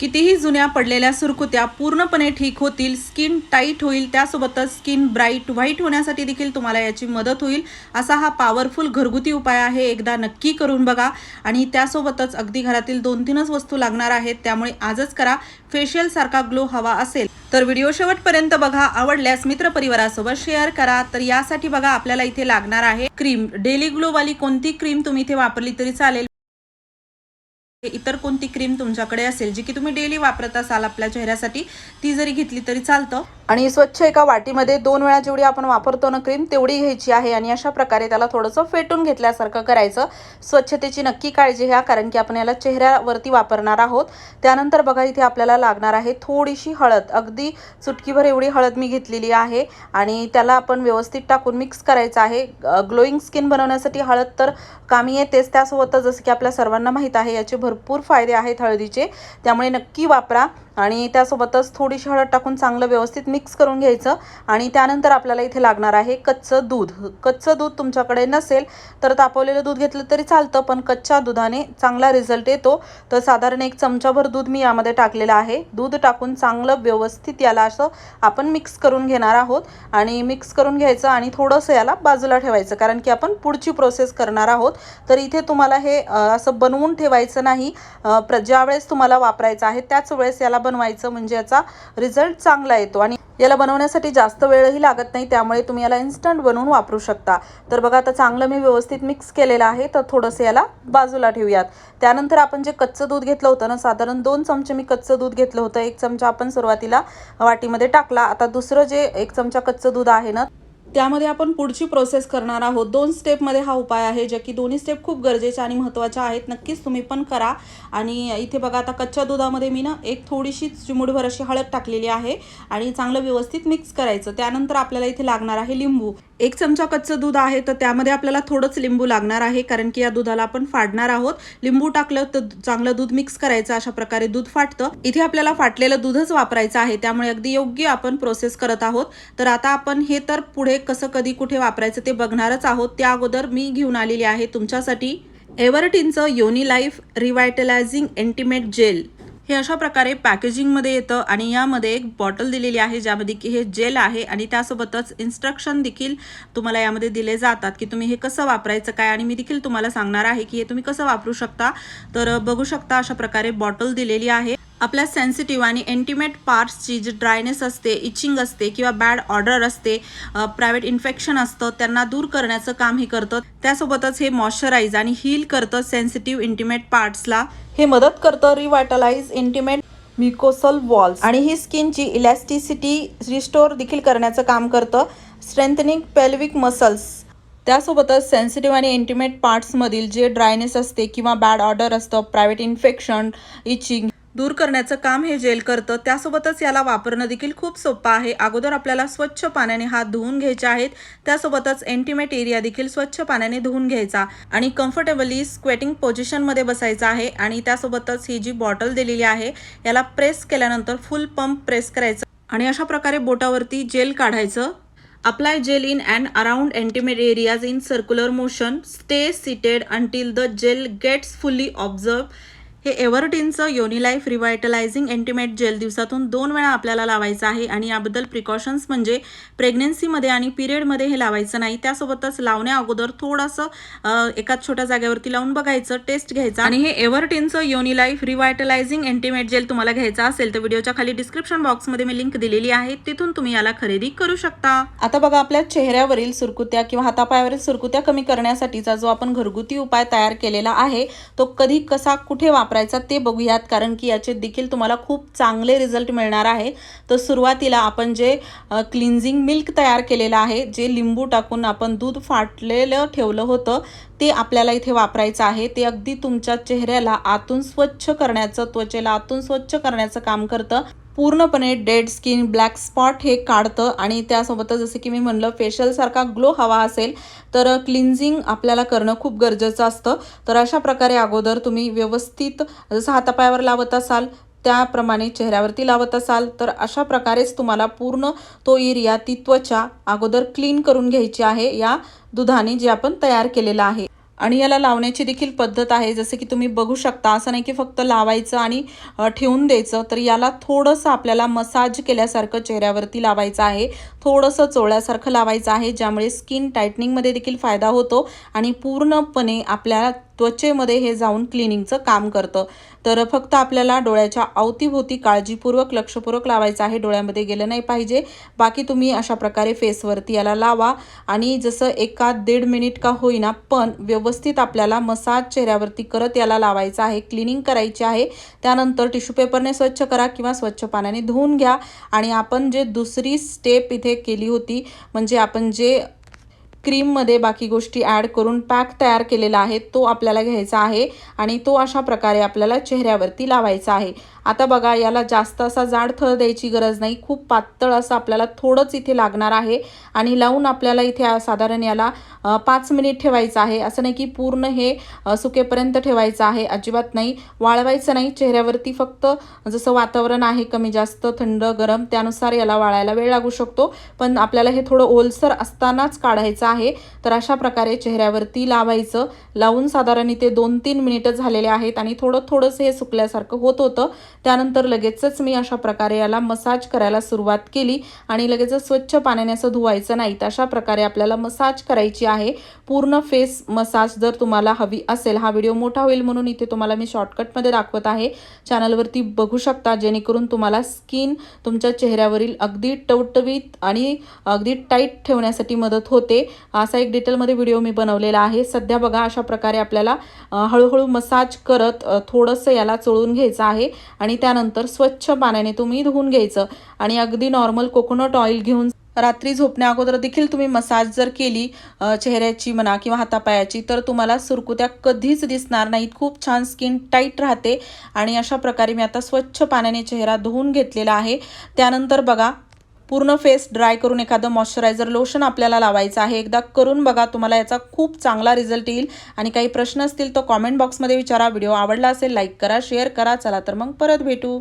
कितीही जुन्या पडलेल्या सुरकुत्या पूर्णपणे ठीक होतील स्किन टाईट होईल त्यासोबतच स्किन ब्राईट व्हाईट होण्यासाठी देखील तुम्हाला याची मदत होईल असा हा पॉवरफुल घरगुती उपाय आहे एकदा नक्की करून बघा. आणि त्यासोबतच अगदी घरातील दोन तीनच वस्तू लागणार आहेत त्यामुळे आजच करा. फेशियल सारखा ग्लो हवा असेल तर व्हिडिओ शेवटपर्यंत बघा. आवडल्यास मित्रपरिवारासोबत शेअर करा. तर यासाठी बघा आपल्याला इथे लागणार आहे क्रीम. डेली ग्लोवाली कोणती क्रीम तुम्ही इथे वापरली तरी चालेल. इतर कोणती क्रीम तुमच्याकडे असेल जी की तुम्ही डेली वापरत असाल आपल्या चेहऱ्यासाठी ती जरी घेतली तरी चालतं. आणि स्वच्छ एका वाटीमध्ये दोन वेळा जेवढी आपण वापरतो ना क्रीम तेवढी घ्यायची आहे आणि अशा प्रकारे त्याला थोडंसं फेटून घेतल्यासारखं करायचं. स्वच्छतेची नक्की काळजी घ्या कारण की आपण याला चेहऱ्यावरती वापरणार आहोत. त्यानंतर बघा इथे आपल्याला लागणार आहे थोडीशी हळद. अगदी चुटकीभर एवढी हळद मी घेतलेली आहे आणि त्याला आपण व्यवस्थित टाकून मिक्स करायचं आहे. ग्लोईंग स्किन बनवण्यासाठी हळद तर कामी येतेच. त्यासोबतच जसं की आपल्या सर्वांना माहीत आहे याचे भरपूर फायदे आहेत हळदीचे. त्यामुळे नक्की वापरा आणि त्यासोबतच थोडीशी हळद टाकून चांगलं व्यवस्थित मिक्स करून घ्यायचं. आणि त्यानंतर आपल्याला इथे लागणार आहे कच्चं दूध. कच्चं दूध तुमच्याकडे नसेल तर तापवलेलं दूध घेतलं तरी चालतं पण कच्च्या दुधाने चांगला रिझल्ट येतो. तर साधारण एक चमचाभर दूध मी यामध्ये टाकलेलं आहे. दूध टाकून चांगलं व्यवस्थित याला असं आपण मिक्स करून घेणार आहोत. आणि मिक्स करून घ्यायचं आणि थोडंसं याला बाजूला ठेवायचं कारण की आपण पुढची प्रोसेस करणार आहोत. तर इथे तुम्हाला हे असं बनवून ठेवायचं नाही. अ, प्र ज्या वेळेस तुम्हाला वापरायचं आहे त्याच वेळेस याला बनवायचं म्हणजे याचा रिझल्ट चांगला येतो आणि याला बनवण्यासाठी जास्त वेळही लागत नाही त्यामुळे तुम्ही याला इन्स्टंट बनवून वापरू शकता. तर बघा आता चांगलं मी व्यवस्थित मिक्स केलेलं आहे तर थोडंसं याला बाजूला ठेवूयात. त्यानंतर आपण जे कच्चं दूध घेतलं होतं ना साधारण दोन चमचे मी कच्चं दूध घेतलं होतं. एक चमचा आपण सुरुवातीला वाटीमध्ये टाकला. आता दुसरं जे एक चमचा कच्चं दूध आहे ना त्यामध्ये आपण पुढची प्रोसेस करणार आहोत. दोन स्टेपमध्ये हा उपाय आहे जे की दोन्ही स्टेप खूप गरजेच्या आणि महत्त्वाच्या आहेत. नक्कीच तुम्ही पण करा. आणि इथे बघा आता कच्च्या दुधामध्ये मी ना एक थोडीशी चिमुडभर अशी हळद टाकलेली आहे आणि चांगलं व्यवस्थित मिक्स करायचं. त्यानंतर आपल्याला इथे लागणार आहे लिंबू. एक चमचा कच्चं दूध आहे तर त्यामध्ये आपल्याला थोडंच लिंबू लागणार आहे कारण की या दुधाला आपण फाडणार आहोत. लिंबू टाकलं तर चांगलं दूध मिक्स करायचं अशा प्रकारे दूध फाटतं. इथे आपल्याला फाटलेलं दूधच वापरायचं आहे त्यामुळे अगदी योग्य आपण प्रोसेस करत आहोत. तर आता आपण हे तर पुढे कसं कधी कुठे वापरायचं ते बघणारच आहोत. त्या अगोदर मी घेऊन आलेली आहे तुमच्यासाठी एव्हरटीनचं योनी लाईफ रिवायटलायझिंग एंटीमेट जेल. हे अशा प्रकारे पॅकेजिंगमध्ये येतं आणि यामध्ये एक बॉटल दिलेली आहे ज्यामध्ये की हे जेल आहे आणि त्यासोबतच इन्स्ट्रक्शन देखील तुम्हाला यामध्ये दिले जातात की तुम्ही हे कसं वापरायचं काय आणि मी देखील तुम्हाला सांगणार आहे की हे तुम्ही कसं वापरू शकता. तर बघू शकता अशा प्रकारे बॉटल दिलेली आहे. आपल्या सेन्सिटिव्ह आणि एंटिमेट पार्ट्सची जी ड्रायनेस असते इचिंग असते किंवा बॅड ऑर्डर असते प्रायव्हेट इन्फेक्शन असतं त्यांना दूर करण्याचं काम हे करतं. त्यासोबतच हे मॉइश्चराईज आणि हील करतं सेन्सिटिव्ह इंटिमेट पार्ट्सला हे मदत करतं रिवायटलाइज इंटिमेट म्युकोसल वॉल्स आणि ही स्किनची इलॅस्टिसिटी रिस्टोर देखील करण्याचं काम करतं स्ट्रेंथनिंग पेल्विक मसल्स त्यासोबतच सेन्सिटिव्ह आणि इंटिमेट पार्ट्समधील जे ड्रायनेस असते किंवा बॅड ऑर्डर असतं प्रायव्हेट इन्फेक्शन इचिंग दूर करण्याचं काम हे जेल करतं. त्यासोबतच याला वापरणं देखील खूप सोपं आहे. अगोदर आपल्याला स्वच्छ पाण्याने हात धुवून घ्यायचे आहेत. त्यासोबतच एंटीमेट एरिया देखील स्वच्छ पाण्याने धुवून घ्यायचा आणि कम्फर्टेबली स्क्वेटिंग पोझिशनमध्ये बसायचं आहे आणि त्यासोबतच ही जी बॉटल दिलेली आहे याला प्रेस केल्यानंतर फुल पंप प्रेस करायचं आणि अशा प्रकारे बोटावरती जेल काढायचं. Apply gel in and around intimate areas in circular motion stay seated until the gel gets fully absorb हे एव्हरटीनचं योनिलाईफ रिवायटलायझिंग एंटीमेट जेल दिवसातून दोन वेळा आपल्याला लावायचं आहे आणि याबद्दल प्रिकॉशन्स म्हणजे प्रेग्नेन्सीमध्ये आणि पिरियडमध्ये हे लावायचं नाही. त्यासोबतच लावण्या अगोदर थोडंसं एकाच छोट्या जागेवरती लावून बघायचं टेस्ट घ्यायचं. आणि हे एव्हरटीनचं योनिलाईफ रिवायटलायझिंग एंटीमेट जेल तुम्हाला घ्यायचं असेल तर व्हिडिओच्या खाली डिस्क्रिप्शन बॉक्समध्ये मी लिंक दिलेली आहे. तिथून तुम्ही याला खरेदी करू शकता. आता बघा आपल्या चेहऱ्यावरील सुरकुत्या किंवा हातापायावरील सुरकुत्या कमी करण्यासाठीचा जो आपण घरगुती उपाय तयार केलेला आहे तो कधी कसा कुठे वापरायचा ते बघूयात कारण की याचे देखील तुम्हाला खूप चांगले रिझल्ट मिळणार आहे. तर सुरुवातीला आपण जे क्लिन्झिंग मिल्क तयार केलेलं आहे जे लिंबू टाकून आपण दूध फाटलेलं ठेवलं होतं ते आपल्याला इथे वापरायचं आहे. ते अगदी तुमच्या चेहऱ्याला आतून स्वच्छ करण्याचं त्वचेला आतून स्वच्छ करण्याचं काम करतं. पूर्णपणे डेड स्किन ब्लॅक स्पॉट हे काढतं आणि त्यासोबतच जसं की मी म्हणलं फेशियलसारखा ग्लो हवा असेल तर क्लिन्झिंग आपल्याला करणं खूप गरजेचं असतं. तर अशा प्रकारे अगोदर तुम्ही व्यवस्थित जसं हातापायावर लावत असाल त्याप्रमाणे चेहऱ्यावरती लावत असाल तर अशा प्रकारेच तुम्हाला पूर्ण तो एरिया ती त्वचा अगोदर क्लीन करून घ्यायची आहे या दुधाने जे आपण तयार केलेलं आहे. आणि याला लावण्याची देखील पद्धत आहे जसं की तुम्ही बघू शकता असं नाही की फक्त लावायचं आणि ठेवून द्यायचं तर याला थोडंसं आपल्याला मसाज केल्यासारखं चेहऱ्यावरती लावायचं आहे थोडंसं चोळ्यासारखं लावायचं आहे ज्यामुळे स्किन टायटनिंगमध्ये देखील फायदा होतो आणि पूर्णपणे आपल्या त्वचेमध्ये हे जाऊन क्लिनिंगचं काम करतं. तर फक्त आपल्याला डोळ्याच्या अवतीभोवती काळजीपूर्वक लक्षपूर्वक लावायचं आहे. डोळ्यामध्ये गेलं नाही पाहिजे. बाकी तुम्ही अशा प्रकारे फेसवरती याला लावा. आणि जसं एका दीड मिनिट का होईना पण व्यवस्थित आपल्याला मसाज चेहऱ्यावरती करत याला लावायचं आहे. क्लिनिंग करायची आहे. त्यानंतर टिश्यू पेपरने स्वच्छ करा किंवा स्वच्छ पाण्याने धुवून घ्या. आणि आपण जे दुसरी स्टेप इथे केली होती म्हणजे आपण जे क्रीममध्ये बाकी गोष्टी ॲड करून पॅक तयार केलेला आहे तो आपल्याला घ्यायचा आहे आणि तो अशा प्रकारे आपल्याला चेहऱ्यावरती लावायचा आहे. आता बघा याला जास्त असा जाड थर द्यायची गरज नाही. खूप पातळ असं आपल्याला थोडंच इथे लागणार आहे आणि लावून आपल्याला इथे साधारण याला पाच मिनिट ठेवायचं आहे. असं नाही की पूर्ण हे सुकेपर्यंत ठेवायचं आहे. अजिबात नाही. वाळवायचं नाही. चेहऱ्यावरती फक्त जसं वातावरण आहे कमी जास्त थंड गरम त्यानुसार याला वाळायला वेळ लागू शकतो. पण आपल्याला हे थोडं ओलसर असतानाच काढायचं आहे. तर अशा प्रकारे चेहऱ्यावरती लावायचं. लावून साधारण इथे दोन तीन मिनिटं झालेले आहेत आणि थोडं थोडंसं हे सुकल्यासारखं होत होतं. त्यानंतर लगेचच मी अशा प्रकारे याला मसाज करायला सुरुवात केली आणि लगेचच स्वच्छ पाण्याने असं धुवायचं नाही. तर अशा प्रकारे आपल्याला मसाज करायची आहे. पूर्ण फेस मसाज जर तुम्हाला हवी असेल हा व्हिडिओ मोठा होईल म्हणून इथे तुम्हाला मी शॉर्टकटमध्ये दाखवत आहे. चॅनलवरती बघू शकता जेणेकरून तुम्हाला स्किन तुमच्या चेहऱ्यावरील अगदी टवटवीत आणि अगदी टाईट ठेवण्यासाठी मदत होते. असा एक डिटेलमध्ये व्हिडिओ मी बनवलेला आहे. सध्या बघा अशा प्रकारे आपल्याला हळूहळू मसाज करत थोडंसं याला चोळून घ्यायचं आहे आणि त्यानंतर स्वच्छ पाण्याने तुम्ही धुवून घ्यायचं आणि अगदी नॉर्मल कोकोनट ऑइल घेऊन रात्री झोपण्या अगोदर देखील तुम्ही मसाज जर केली चेहऱ्याची म्हणा किंवा हातापायाची तर तुम्हाला सुरकुत्या कधीच दिसणार नाहीत. खूप छान स्किन टाईट राहते. आणि अशा प्रकारे मी आता स्वच्छ पाण्याने चेहरा धुवून घेतलेला आहे. त्यानंतर बघा पूर्ण फेस ड्राय करून एखादं मॉइश्चरायझर लोशन आपल्याला लावायचं आहे. एकदा करून बघा तुम्हाला याचा खूप चांगला रिझल्ट येईल. आणि काही प्रश्न असतील तर कॉमेंट बॉक्समध्ये विचारा. व्हिडिओ आवडला असेल लाईक करा शेअर करा. चला तर मग परत भेटू.